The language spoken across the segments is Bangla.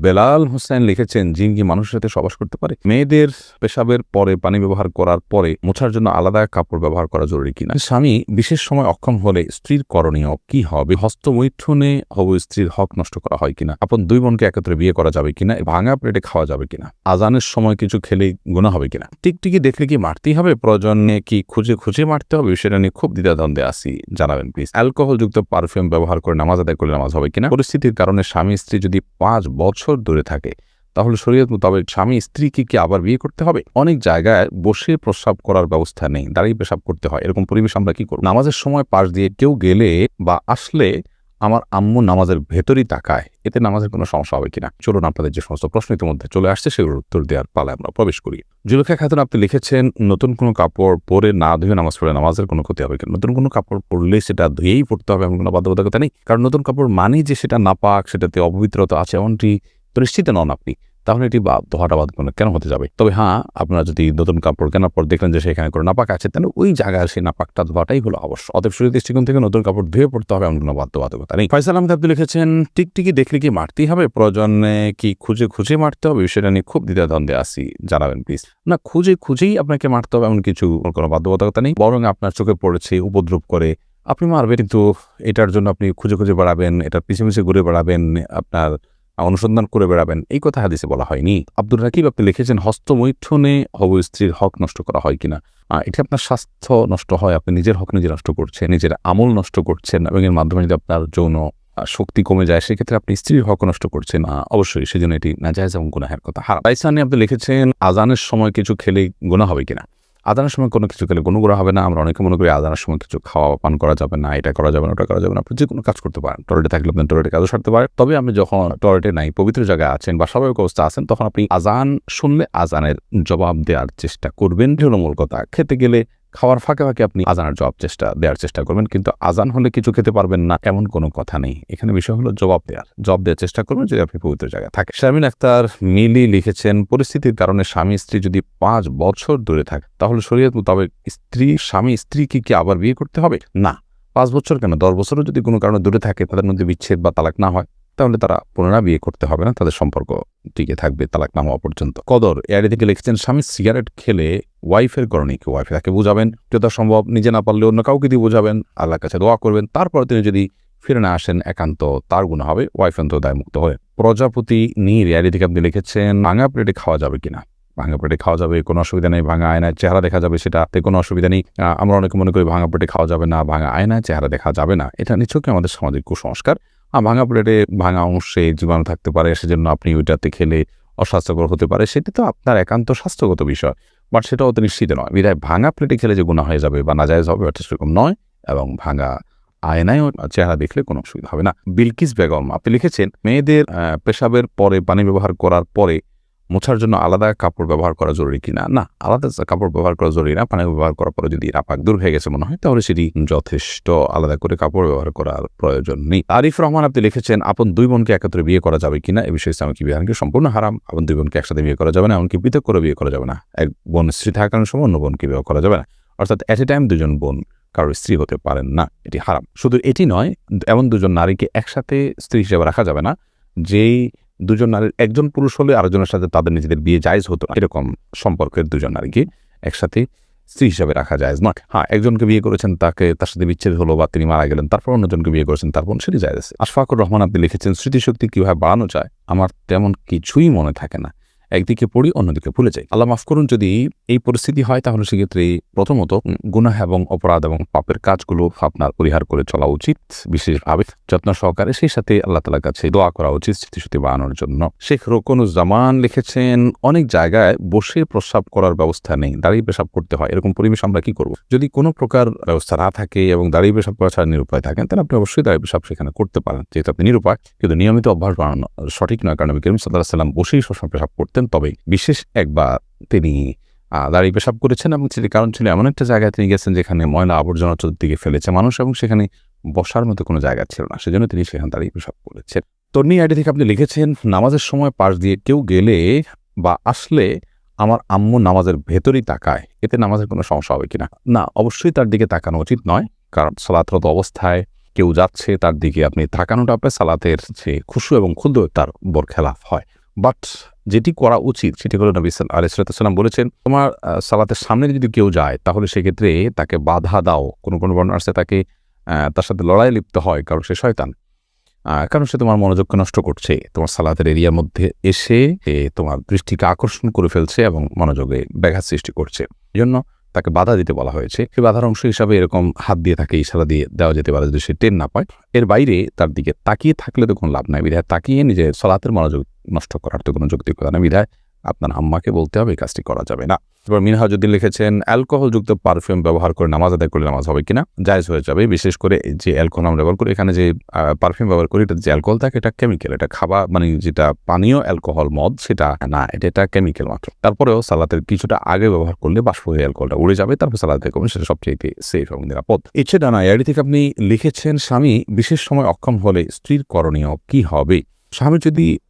বেলাল হোসেন লিখেছেন, জিন কি মানুষের সাথে সবাস করতে পারে? মেয়েদের পেশাবের পরে, পানি ব্যবহার করার পরে মোছার জন্য আলাদা কাপড় ব্যবহার করা জরুরি কিনা? স্বামী বিশেষ সময় অক্ষম হলে স্ত্রীর করণীয় কি হবে? হস্তমৈথুনে হব স্ত্রীর হক নষ্ট করা হয় কিনা? আপন দুই বোনকে একত্রে বিয়ে করা যাবে কিনা? ভাঙা প্লেটে খাওয়া যাবে কিনা? আজানের সময় কিছু খেলে গুণা হবে কিনা? টিকটিকি দেখলে কি মারতেই হবে? প্রয়োজনে কি খুঁজে খুঁজে মারতে হবে? সেটা নিয়ে খুব দ্বিধাদ্বন্দ্বে আসি জানাবেন প্লিজ অ্যালকোহলযুক্ত পারফিউম ব্যবহার করে নামাজ আদায় করলে নামাজ হবে কিনা? পরিস্থিতির কারণে স্বামী স্ত্রী যদি পাঁচ বছর দূরে থাকে। তাহলে শরীয়ত মোতাবেক স্বামী স্ত্রীকে কি আবার বিয়ে করতে হবে? অনেক জায়গায় বসে প্রস্রাব করার ব্যবস্থা নেই, দাঁড়িয়ে পেশাব করতে হয়। এরকম পরিবেশ আমরা কি করব? নামাজের সময় পাশ দিয়ে কেউ গেলে বা আসলে আমার আম্মু নামাজের ভেতরই তাকায়, এতে নামাজের কোনো সমস্যা হবে কিনা? চলুন আপনাদের যে সমস্ত প্রশ্ন ইতিমধ্যে চলে আসছে, সেগুলোর উত্তর দেওয়ার পালে আমরা প্রবেশ করি। জুলেখা খাতুন, আপনি লিখেছেন, নতুন কোনো কাপড় পরে না ধুয়ে নামাজ পড়ে নামাজের কোনো ক্ষতি হবে কিনা? নতুন কোনো কাপড় পরলে সেটা ধুয়েই পড়তে হবে এমন কোনো বাধ্যবাধকতা নেই। কারণ নতুন কাপড় মানেই যে সেটা নাপাক, সেটাতে অপবিত্রতা আছে এমনটি নিশ্চিত নন আপনি, তাহলে এটি বা ধোয়াটা বাদ কেন হতে যাবে? তবে হ্যাঁ আপনারা যদি নতুন কাপড় কেনার পর দেখলেন যে সেখানে কোনো নাপাক আছে, তাহলে ওই জায়গায় সেই নাপাকটা ধোয়াটাই হলো অবশ্য অতএব শরীর দৃষ্টিকোণ থেকে নতুন কাপড় ধুয়ে পড়তে হবে এমন কোনো বাধ্যবাধকতা নেই। ফয়সাল আহমেদ, আপনি লিখেছেন, টিকটিকি দেখলে কি মারতেই হবে? প্রয়োজনে কি খুঁজে খুঁজে মারতে হবে? সেটা নিয়ে খুব দ্বিধাদ্বন্দ্বে আসি জানাবেন প্লিজ না, খুঁজে খুঁজেই আপনাকে মারতে হবে, এমন কিছু কোনো বাধ্যবাধকতা নেই, বরং আপনার চোখে পড়েছে, উপদ্রব করে। আপনি মারবেন, কিন্তু এটার জন্য আপনি খুঁজে খুঁজে বেড়াবেন, এটার পিছিয়ে পিছিয়ে ঘুরে বেড়াবেন, আপনার অনুসন্ধান করে বেড়াবেন। এই কথা হাদিসে বলা হয়নি। আব্দুল রাকিব আপনি লিখেছেন, হস্তমৈথুনে হব স্ত্রীর হক নষ্ট করা হয় কিনা? এটা আপনার স্বাস্থ্য নষ্ট হয়, আপনি নিজের হক নিজে নষ্ট করছেন, নিজের আমল নষ্ট করছেন, এবং এর মাধ্যমে যদি আপনার যৌন শক্তি কমে যায়, সেক্ষেত্রে আপনি স্ত্রীর হক নষ্ট করছেন। অবশ্যই, সেজন্য এটি নাজায়জ এবং গুনাহের কথা। হারাম। তাইসানি আপনি লিখেছেন আজানের সময় কিছু খেলে গুণা হবে কিনা? আদানের সময় কোনো কিছু খেলে গুণগুলো হবে না। আমরা অনেকে মনে করি আদানের সময় কিছু খাওয়া পান করা যাবে না, এটা করা যাবে না, ওটা করা যাবে না। আপনি যে কোনো কাজ করতে পারেন। টয়লেটে থাকলে আপনি টয়লেটে কাজও সারতে পারেন। তবে আপনি যখন টয়লেটে নাই, পবিত্র জায়গায় আছেন বা স্বাভাবিক অবস্থা আছেন, তখন আপনি আজান শুনলে আজানের জবাব দেওয়ার চেষ্টা করবেন। হলো মূল কথা। খেতে গেলে খাওয়ার ফাঁকে ফাঁকে আপনি আজানের জবাব চেষ্টা, দেওয়ার চেষ্টা করবেন, কিন্তু আজান হলে কিছু খেতে পারবেন না, এমন কোনো কথা নেই। এখানে বিষয় হলো জবাব দেওয়ার। জবাব দেওয়ার চেষ্টা করবেন যদি আপনি পবিত্র জায়গায় থাকে শামিন আক্তার মিলি লিখেছেন, পরিস্থিতির কারণে স্বামী স্ত্রী যদি পাঁচ বছর দূরে থাকে, তাহলে শরীয়ত মোতাবেক স্ত্রী, স্বামী স্ত্রীকে কি আবার বিয়ে করতে হবে? না। পাঁচ বছর কেন? দশ বছরও যদি কোনো কারণে দূরে থাকে, তাদের মধ্যে বিচ্ছেদ বা তালাক না হয়, তাহলে তারা পুনরায় বিয়ে করতে হবে না, তাদের সম্পর্ক টিকে থাকবে তালাক না হওয়া পর্যন্ত। কদর এআডি থেকে লিখেছেন, স্বামী সিগারেট খেলে ওয়াইফের করণীকে ওয়াইফ তাকে বোঝাবেন? যথা সম্ভব নিজে না পারলে অন্য কাউকে দিয়ে বোঝাবেন, আল্লাহর কাছে দোয়া করবেন, তারপর তিনি যদি ফিরে না আসেন, একান্ত তার গুণ হবে, ওয়াইফ অন্ত দায়মুক্ত হয়ে। প্রজাপতি নিয়ে রিয়ালি থেকে আপনি লিখেছেন, ভাঙা প্লেটে খাওয়া যাবে কিনা? ভাঙা পেটে খাওয়া যাবে, কোনো অসুবিধা নেই, ভাঙা আয়নায় চেহারা দেখা যাবে সেটাতে কোনো অসুবিধা নেই। আমরা অনেকে মনে করি ভাঙা পেটে খাওয়া যাবে না, ভাঙা আয়নায় চেহারা দেখা যাবে না। এটা নিছকই আমাদের সামাজিক কুসংস্কার। আর ভাঙা প্লেটে ভাঙা অংশে জীবাণু থাকতে পারে, সেজন্য আপনি ওইটাতে খেলে অস্বাস্থ্যকর হতে পারে, সেটি তো আপনার একান্ত স্বাস্থ্যগত বিষয়। বাট সেটা অত নিশ্চিত নয়। বিধায় ভাঙা প্লেটে খেলে যে গুণা হয়ে যাবে বা নাজায়জ হবে অর্থাৎ সেরকম নয় এবং ভাঙা আয়নায় চেহারা দেখলে কোনো অসুবিধা হবে না। বিলকিস বেগম, আপনি লিখেছেন, মেয়েদের পেশাবের পরে পানি ব্যবহার করার পরে মোছার জন্য আলাদা কাপড় ব্যবহার করা জরুরি কিনা? না, আলাদা কাপড় ব্যবহার করা জরুরি না। পানি ব্যবহার করার পরে যদি নাপাক দূর হয়ে গেছে মনে হয়, তাহলে সেটি যথেষ্ট আলাদা করে কাপড় ব্যবহার করার প্রয়োজন নেই। আরিফ রহমান, আপনি লিখেছেন, আপন দুই বোনকে একত্রে বিয়ে করা যাবে কিনা? এ বিষয়ে ইসলামিক বিধানকে সম্পূর্ণ হারাম। আপন দুই বোনকে একসাথে বিয়ে করা যাবে না, এমনকি পৃথক করে বিয়ে করা যাবে না। এক বোন স্ত্রী থাকার সময়, অন্য বোনকে বিয়ে করা যাবে না। অর্থাৎ এট এ টাইম দুজন বোন কারোর স্ত্রী হতে পারেন না। এটি হারাম। শুধু এটি নয়, এমন দুজন নারীকে একসাথে স্ত্রী হিসেবে রাখা যাবে না, যেই দুজন নারীর একজন পুরুষ হলে আরেকজনের সাথে তাদের নিজেদের বিয়ে জায়জ হতো না। এরকম সম্পর্কের দুজন নারীকে একসাথে স্ত্রী হিসাবে রাখা যায় নয়। হ্যাঁ একজনকে বিয়ে করেছেন, তাকে, তার সাথে বিচ্ছেদ হলো বা তিনি মারা গেলেন, তারপর অন্যজনকে বিয়ে করেছেন, তারপর সেটি যায় আছে। আশফাকুর রহমান আপনি লিখেছেন, স্মৃতিশক্তি কীভাবে বাড়ানো যায়, আমার তেমন কিছুই মনে থাকে না। একদিকে পড়ি, অন্যদিকে ভুলে যাই। আল্লাহ মাফ করুন, যদি এই পরিস্থিতি হয়, তাহলে সেক্ষেত্রে প্রথমত গুনাহ এবং অপরাধ এবং পাপের কাজগুলো আপনার পরিহার করে চলা উচিত, বিশেষভাবে যত্ন সহকারে। সেই সাথে আল্লাহ তালার কাছে দোয়া করা উচিত স্মৃতিশক্তি বানানোর জন্য। শেখ রোকনুজ্জামান লিখেছেন, অনেক জায়গায় বসে প্রস্রাব করার ব্যবস্থা নেই, দাঁড়িয়ে পেশাব করতে হয়। এরকম পরিবেশ আমরা কি করব? যদি কোনো প্রকার ব্যবস্থা না থাকে এবং দাঁড়িয়ে পেশাব করা ছাড়া নিরুপায় থাকেন, তাহলে আপনি অবশ্যই দাঁড়িয়ে পেশাব সেখানে করতে পারেন। যেহেতু আপনি নিরুপায়, কিন্তু নিয়মিত অভ্যাস বাড়ানো সঠিক নয়, কারণ আমি করিম সাল্লাহ সাল্লাম বসেই সবসময় পেশাব করতেন। করতেন তবে বিশেষ একবার তিনি দাঁড়িয়ে পেশাব করেছেন এবং সেটি কারণ ছিল এমন একটা জায়গায় তিনি গেছেন যেখানে ময়লা আবর্জনা চতুর্দিকে ফেলেছে মানুষ এবং সেখানে বসার মতো কোনো জায়গা ছিল না। সেজন্য তিনি সেখানে দাঁড়িয়ে পেশাব করেছেন। তন্নি আইডি থেকে আপনি লিখেছেন, নামাজের সময় পাশ দিয়ে কেউ গেলে বা আসলে আমার আম্মু নামাজের ভেতরেই তাকায়। এতে নামাজের কোনো সমস্যা হবে কিনা? না, অবশ্যই তার দিকে তাকানো উচিত নয়। কারণ সলাতরত অবস্থায় কেউ যাচ্ছে, তার দিকে আপনি তাকানোটা সালাতের যে খুশু এবং ক্ষুদ্র তার বর খেলাফ হয়। বাট যেটি করা উচিত সেটি হলো নবী আলাইসালাম বলেছেন, তোমার সালাতের সামনে যদি কেউ যায়, তাহলে সেক্ষেত্রে তাকে বাধা দাও। কোনো কোনো বর্ণনা আছে তাকে তার সাথে লড়াই লিপ্ত হয়, কারণ সে শয়তান। কারণ সে তোমার মনোযোগকে নষ্ট করছে, তোমার সালাতের এরিয়ার মধ্যে এসে তোমার দৃষ্টিকে আকর্ষণ করে ফেলছে এবং মনোযোগে ব্যাঘাত সৃষ্টি করছে। এই জন্য তাকে বাধা দিতে বলা হয়েছে। সে বাধার অংশ হিসাবে এরকম হাত দিয়ে তাকে ইশারা দিয়ে দেওয়া যেতে পারে যদি সে টেন না পায়। এর বাইরে তার দিকে তাকিয়ে থাকলে তো কোনো লাভ নাই বিধায়। তাকিয়ে নিজের সলাতের মনোযোগ নষ্ট করার তো কোনো যৌক্তিকতা না বিধায়। আপনার আম্মাকে বলতে হবে, এই কাজটি করা যাবে না। এবার মিনহাজুদ্দিন লিখেছেন, অ্যালকোহলযুক্ত পারফিউম ব্যবহার করে নামাজ আদায় করলে নামাজ হবে কিনা? জায়জ হয়ে যাবে। বিশেষ করে যে অ্যালকোহল আমরা ব্যবহার করি, এখানে যে পারফিউম ব্যবহার করি এটা যে অ্যালকোহল থাকে, এটা কেমিক্যাল। এটা খাবার মানে যেটা পানীয় অ্যালকোহল মদ, সেটা না, এটা এটা কেমিক্যাল মাত্র। তারপরেও সালাতের কিছুটা আগে ব্যবহার করলে বাষ্প হয়ে অ্যালকোহলটা উড়ে যাবে, তারপর সালাদ থেকে সেটা সবচেয়ে সেফ এবং নিরাপদ। এছাড়া না এআইডি থেকে আপনি লিখেছেন, স্বামী, বিশেষ সময় অক্ষম হলে স্ত্রীর করণীয় কি হবে? স্বামী যদি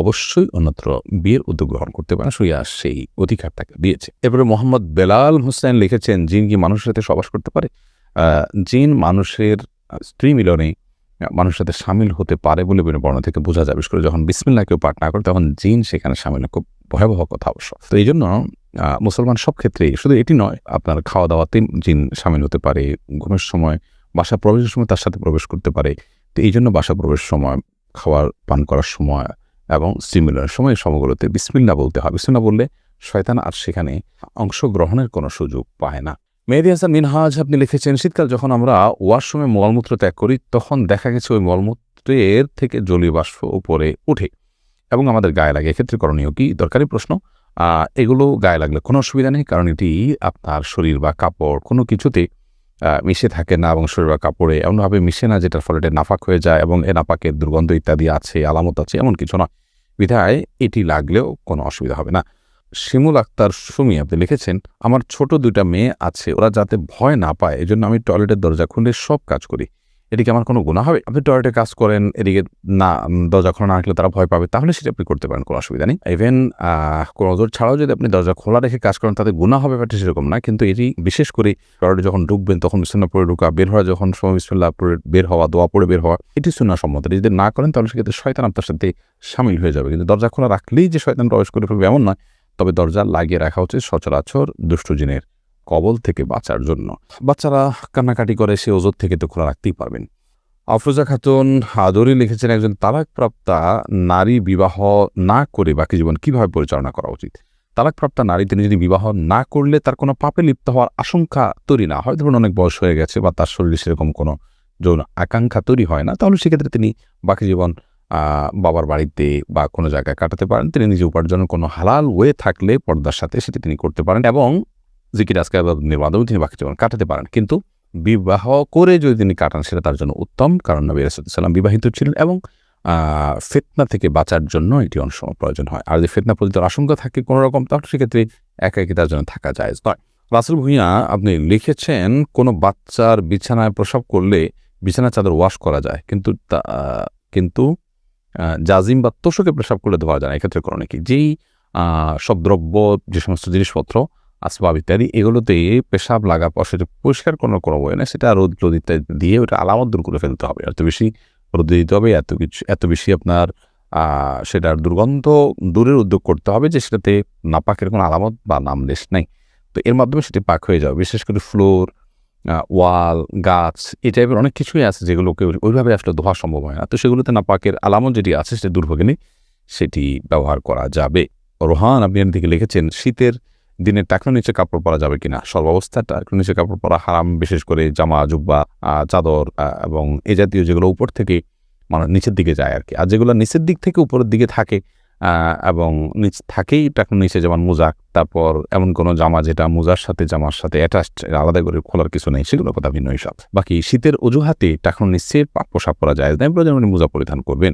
অবশ্যই অন্যত্র বিয়ের উদ্যোগ গ্রহণ করতে পারেন। সুইয়া সেই অধিকার তাকে দিয়েছে। এরপরে মোহাম্মদ বেলাল হোসেন লিখেছেন, জিন কি মানুষের সাথে সবাস করতে পারে? জিন মানুষের স্ত্রী মিলনে মানুষের সাথে সামিল হতে পারে বলে বর্ণ থেকে বোঝা যাবে করে যখন বিসমিল্লা কেউ পাঠ না করে, তখন জিন সেখানে সামিল। খুব ভয়াবহ কথা অবশ্য। তো এই জন্য মুসলমান সব ক্ষেত্রেই, শুধু এটি নয়, আপনার খাওয়া দাওয়াতে জিন সামিল হতে পারে, ঘুমের সময় বাসা প্রবেশের সময় তার সাথে প্রবেশ করতে পারে। তো এই জন্য বাসা প্রবেশের সময়, খাওয়ার, পান করার সময় এবং স্টিমুলার সময় এই সময়গুলোতে বিসমিল্লা বলতে হয়। বিসমিল্লা বললে শয়তান আর সেখানে অংশগ্রহণের কোনো সুযোগ পায় না। মেহেদি হাসান মিনহাজ আপনি লিখেছেন, শীতকাল যখন আমরা ওয়াশরুমে মলমূত্র ত্যাগ করি, তখন দেখা গেছে ওই মলমূত্রের থেকে জলীয় বাষ্প উপরে উঠে এবং আমাদের গায়ে লাগে। এক্ষেত্রে করণীয় কি? দরকারি প্রশ্ন। এগুলো গায়ে লাগলে কোনো অসুবিধা নেই, কারণ এটি আপনার শরীর বা কাপড় কোনো কিছুতে মিশে থাকে না এবং শরীর বা কাপড়ে এমনভাবে মিশে না, যেটার ফলে এটা নাফাক হয়ে যায় এবং এ নাপাকের দুর্গন্ধ ইত্যাদি আছে, আলামত আছে, এমন কিছু না। বিধায় এটি লাগলেও কোনো অসুবিধা হবে না। শিমুল আক্তার সুমি, আপনি লিখেছেন, আমার ছোট দুইটা মেয়ে আছে, ওরা যাতে ভয় না পায়, এজন্য জন্য আমি টয়লেটের দরজা খুলে সব কাজ করি। এদিকে আমার কোনো গুণা হবে। আপনি টয়লেটে কাজ করেন, এদিকে না দরজা খোলা না রাখলে তারা ভয় পাবে, তাহলে সেটা আপনি করতে পারেন, কোনো অসুবিধা নেই। ইভেন কোনো নজর ছাড়াও যদি আপনি দরজা খোলা রেখে কাজ করেন, তাতে গুণা হবে ব্যাপারটা সেরকম না। কিন্তু এটি বিশেষ করে টয়লেটে যখন ঢুকবেন, তখন বিছানা পরে ঢুকা, বের হওয়া, যখন সময় বিসমিল্লাহ পড়ে বের হওয়া, দোয়া পড়ে বের হওয়া, এটি শূন্য সম্মত। যদি না করেন, তাহলে সেক্ষেত্রে শয়তান আপনার সাথে সামিল হয়ে যাবে। কিন্তু দরজা খোলা রাখলেই যে শয়তান প্রবেশ করে ফেলবে এমন নয়। তবে দরজা লাগিয়ে রাখা উচিত সচরাচর দুষ্টজিনের কবল থেকে বাঁচার জন্য। বাচ্চারা কান্নাকাটি করে, সে ওজোর থেকে তো খোলা রাখতেই পারবেন। আফরোজা খাতুন আদরি লিখেছেন একজন তালাকপ্রাপ্তা নারী বিবাহ না করে বাকি জীবন কীভাবে পরিচালনা করা উচিত? তালাকপ্রাপ্তা নারী, তিনি যদি বিবাহ না করলে তার কোনো পাপে লিপ্ত হওয়ার আশঙ্কা তৈরি না হয়। ধরুন অনেক বয়স হয়ে গেছে বা তার শরীরে সেরকম কোনো যৌন আকাঙ্ক্ষা তৈরি হয় না, তাহলে সেক্ষেত্রে তিনি বাকি জীবন বাবার বাড়িতে বা কোনো জায়গায় কাটাতে পারেন। তিনি নিজে উপার্জনের কোনো হালাল ওয়ে থাকলে পর্দার সাথে সেটি তিনি করতে পারেন এবং জিকির আজকে মাধ্যমে তিনি বাকি জীবন কাটাতে পারেন। কিন্তু বিবাহ করে যদি তিনি কাটান, সেটা তার জন্য উত্তম, কারণ নবী রাসুলাম বিবাহিত ছিলেন এবং ফেতনা থেকে বাঁচার জন্য এটি অনেক সময় প্রয়োজন হয়। আর যদি ফেতনা পতিত আশঙ্কা থাকে কোনো রকম, তাহলে সেক্ষেত্রে একা একই তার জন্য থাকা যায় নয়। রাসুল ভূঁইয়া, আপনি লিখেছেন, কোনো বাচ্চার বিছানায় প্রসব করলে বিছানা চাদর ওয়াশ করা যায়, কিন্তু কিন্তু জাজিম বা তোষকে প্রসাব করলে ধোয়া যায় না। এক্ষেত্রে করণে কি? যেই সব দ্রব্য, যে সমস্ত জিনিসপত্র আসবাব ইত্যাদি, এগুলোতে পেশাব লাগা সেটা পরিষ্কার কোনো কোনো বই না, সেটা রোদ রোদ ইত্যাদি দিয়ে ওটা আলামত দূর করে ফেলতে হবে। এত বেশি রোদে দিতে হবে, এত কিছু, এত বেশি আপনার সেটার দুর্গন্ধ দূরের উদ্যোগ করতে হবে যে সেটাতে নাপাকের কোনো আলামত বা নাম নামলেশ নেই। তো এর মাধ্যমে সেটি পাক হয়ে যাবে, বিশেষ করে ফ্লোর ওয়াল, গাছ, এই টাইপের অনেক কিছুই আছে যেগুলোকে ওইভাবে আসলে ধোয়া সম্ভব হয় না। তো সেগুলোতে নাপাকের আলামত যেটি আছে সেটা দুর্ভোগিনী সেটি ব্যবহার করা যাবে। রোহান, আপনি এর দিকে লিখেছেন, শীতের দিনে টাকনো নিচে কাপড় পরা যাবে কিনা? সর্বাবস্থা টাকনো নিচে কাপড় পরা, হারাম, বিশেষ করে জামা, জুব্বা চাদর এবং এ জাতীয় যেগুলো উপর থেকে মানে নিচের দিকে যায় আর কি আর যেগুলো নিচের দিক থেকে উপরের দিকে থাকে এবং নিচ থাকেই টাকনো নিচে যেমন মোজাক, তারপর এমন কোনো জামা যেটা মোজার সাথে, জামার সাথে অ্যাটাচড আলাদা করে খোলার কিছু নেই সেগুলো কথা ভিন্ন হিসাব। বাকি শীতের অজুহাতে টাকনো নিচে পোশাক পরা যায় না প্রয়োজন মোজা পরিধান করবেন।